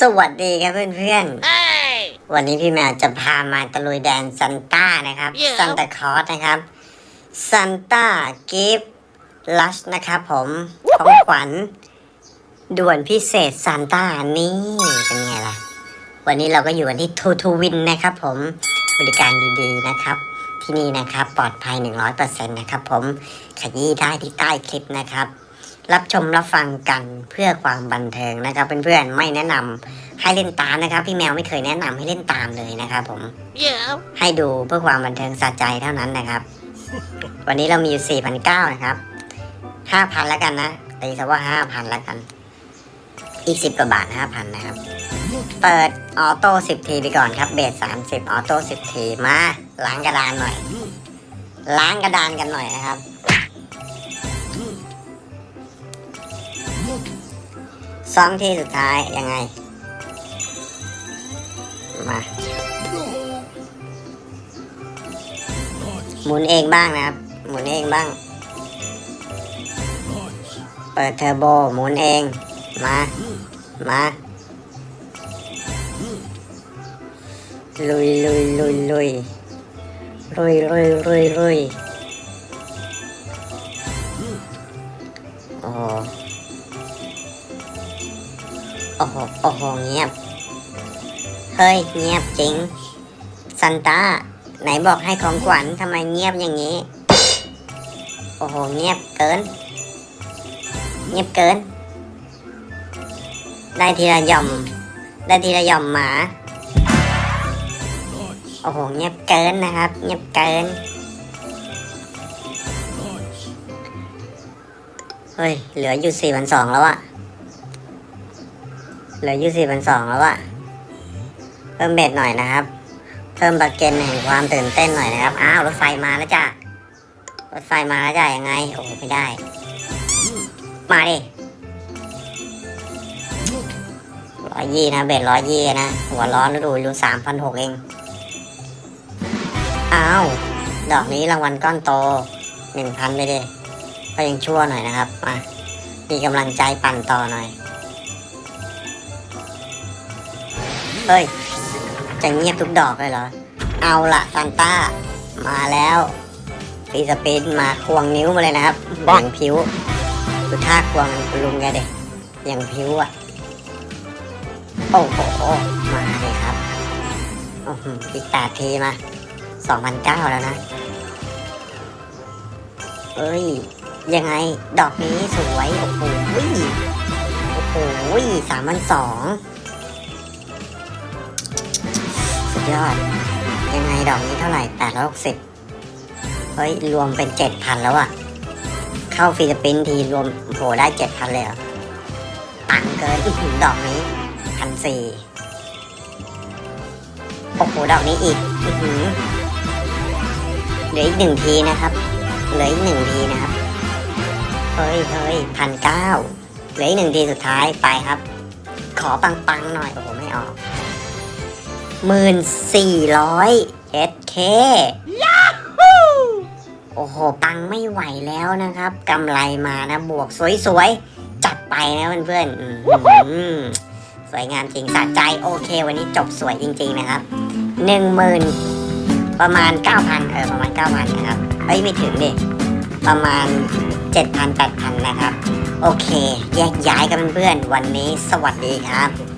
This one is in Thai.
สวัสดีครับเพื่อนๆ วันนี้พี่แมวจะพามาตะลุยแดนซันต้านะครับเดี๋ยวซันตาคลอสนะครับซันต้ากิฟต์ลัชนะครับผมของขวัญด่วนพิเศษซันต้านี่เป็นไงล่ะ วันนี้เราก็อยู่กันที่ทูทูวินนะครับผมบริการดีๆนะครับ ที่นี่นะครับปลอดภัย 100%นะครับผมขยี้ได้ที่ใต้คลิปนะครับ รับชมรับฟังกันเพื่อความบันเทิงนะครับเพื่อนๆไม่แนะนำให้เล่นตามนะครับ พี่แมวไม่เคยแนะนำให้เล่นตามเลยนะครับผม Yeah. ให้ดูเพื่อความบันเทิงสะใจเท่านั้นนะครับ วันนี้เรามีอยู่4,900นะครับ5,000แล้วกันนะตีซะว่า5,000แล้วกัน อีก10กว่าบาท5,000นะครับ เปิดออโต้10ทีไปก่อนครับเบส30ออโต้10ทีมาล้างกระดานหน่อย ล้างกระดานกันหน่อยนะครับ สองที่สุดท้ายยังไง มา หมุนเองบ้างนะครับ หมุนเองบ้าง เปิดเทอร์โบหมุนเอง มา มาลุยลุยลุยลุยลุยลุยลุยลุยโอ้ โอ้โหโอ้โหเงียบ เฮ้ย เงียบจริง ซันต้า ไหนบอกให้ของขวัญทำไมเงียบอย่างนี้ โอ้โห เงียบเกิน เงียบเกิน ได้ทีละหย่อม ได้ทีละหย่อมหมา โอ้โห เงียบเกินนะครับ เงียบเกิน เฮ้ย เหลืออยู่สี่พันสองแล้วอะ เหลืออยู่สี่พันสองแล้วอะเพิ่มเบ็ดหน่อยนะครับ เพิ่มประเกนแห่งความตื่นเต้นหน่อยนะครับ อ้าวรถไฟมาแล้วจ้ะรถไฟมาแล้วจ้ะยังไง โอ้โหไม่ได้ มาดิร้อยยี่นะเบ็ดร้อยยี่นะ หัวร้อนแล้วดูรูสามพันหกเอง อ้าว ดอกนี้รางวัลก้อนโตหนึ่งพันไปดิก็ยังชั่วหน่อยนะครับ มา มีกำลังใจปั่นต่อหน่อย เฮ้ย จะเงียบทุกดอกเลยเหรอ เอาละซานต้า มาแล้วฟีสปินมาควงนิ้วมาเลยนะครับอย่างผิวดูท่าควงคุณลุงแกเด็กอย่างผิวอะ โอ้โห มาเลยครับอื้อหืออีกแปดทีมาสองพันเก้าแล้วนะ เอ้ย ยังไงดอกนี้สวย โอ้โหโอ้โหสามพันสอง สุดยอด ยังไงดอกนี้เท่าไหร่แปดร้อยหกสิบเฮ้ย รวมเป็นเจ็ดพันแล้วอะเข้าฟิลิปปินส์ทีรวมโหได้เจ็ดพันเลยเหรอตังเกินอื้อหือดอกนี้พันสี่โอ้โหดอกนี้อีกอื้อหือเหลืออีกหนึ่งทีนะครับเหลืออีกหนึ่งทีนะครับเฮ้ยเฮ้ยพันเก้าเหลืออีกหนึ่งทีสุดท้ายไปครับ ขอปังๆหน่อยโอ้โหไม่ออก หมื่นสี่ร้อยเอสเคโอ้โห ปังไม่ไหวแล้วนะครับกำไรมานะ บวกสวยๆ จัดไปนะเพื่อนๆอื้อหือสวยงามจริงสะใจโอเค วันนี้จบสวยจริง ๆ นะครับหนึ่งหมื่นประมาณเก้าพันเออ ประมาณเก้าพันนะครับ เอ้ย ไม่ถึงดิประมาณเจ็ดพันแปดพันนะครับ โอเค แยกย้ายกันเพื่อนๆวันนี้สวัสดีครับ